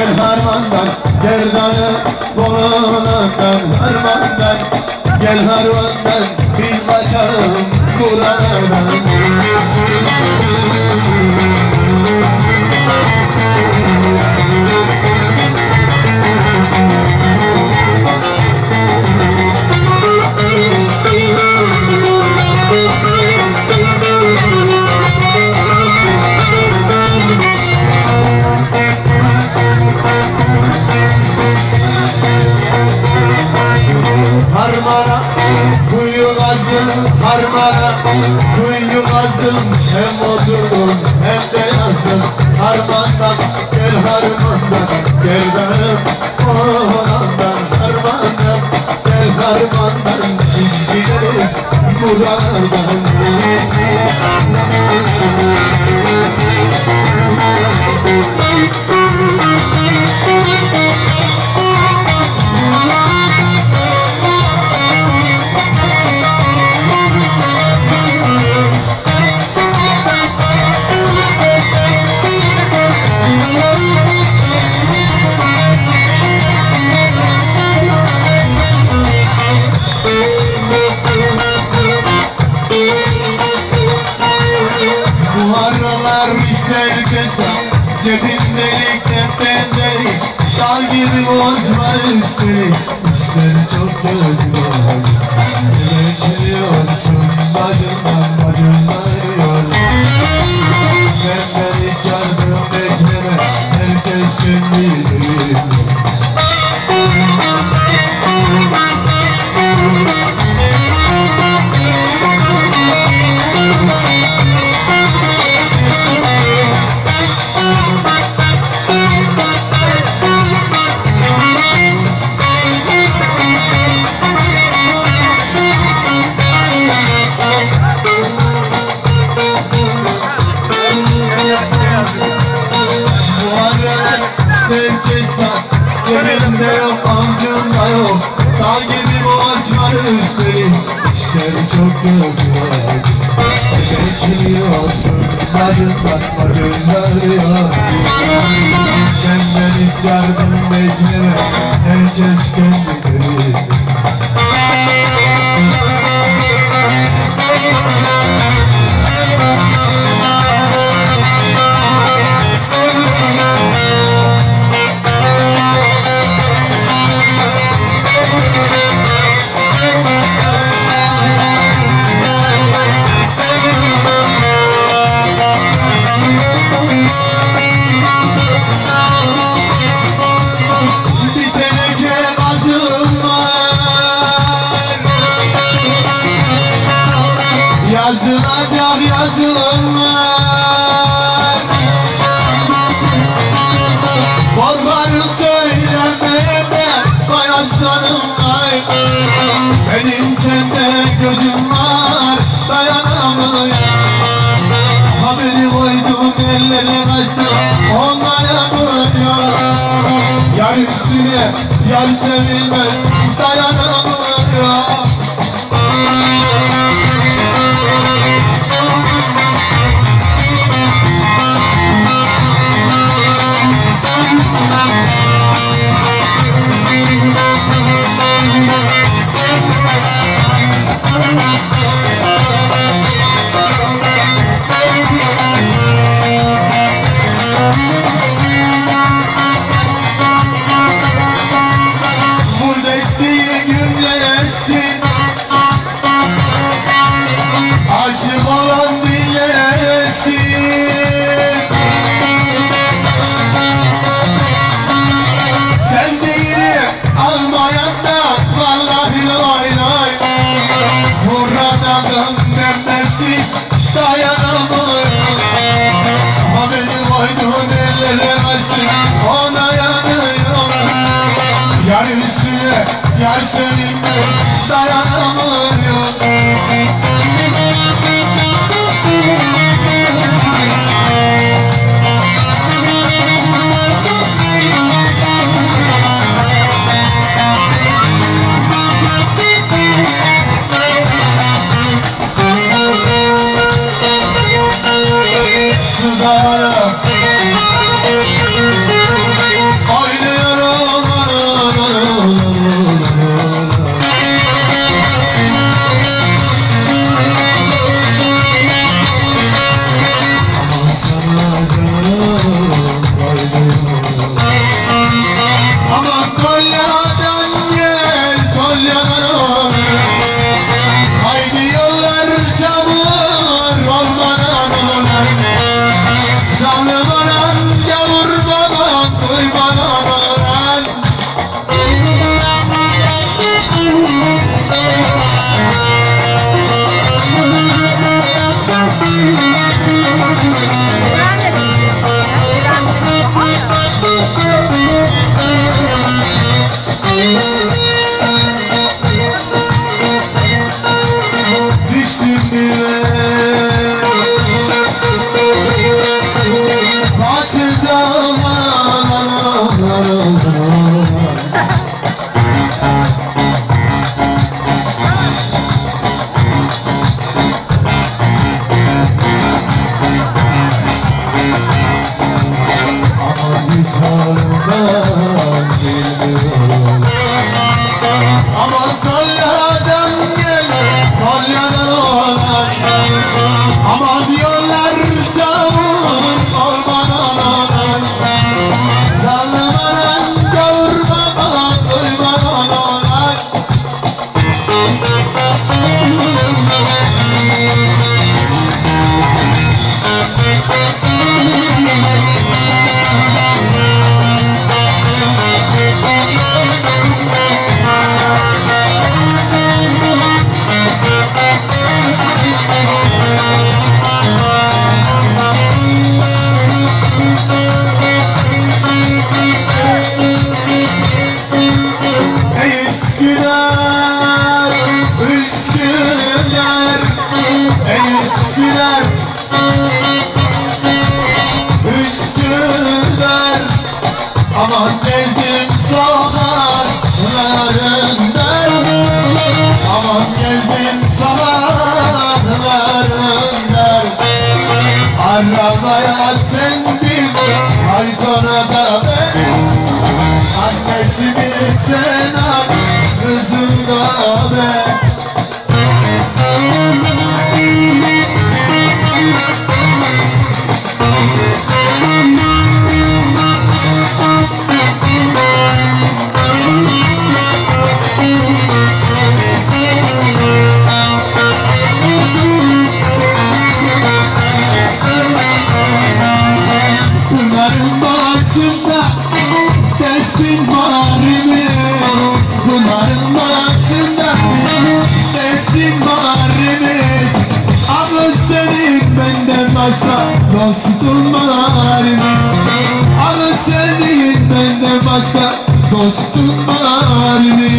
Gel harmandan gerdanı Harmana kuyu kazdım Hem oturdum hem de yazdım Harmandan gel harmandan Gel benim oğlandan. Harmandan gel harmandan Biz gidelim buralardan İşler çok var Geçiyorsun bacımdan bacımdan yol Benden İşler çok kötü var Yazılacak yazım var Korkarım söylemeye de bayaslanım var Benim sende gözüm var dayanamıyorum. Haberi koydum elleri kaçtı Olmayamıyor Yar üstüne yar sevilmez Dayanamıyor Tarlamaya sendim Haytona da ben. Annesi bilirsen Kızım da vefasız durmalarım Ama sen değil benden başka dostum varmış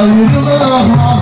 ayrılığa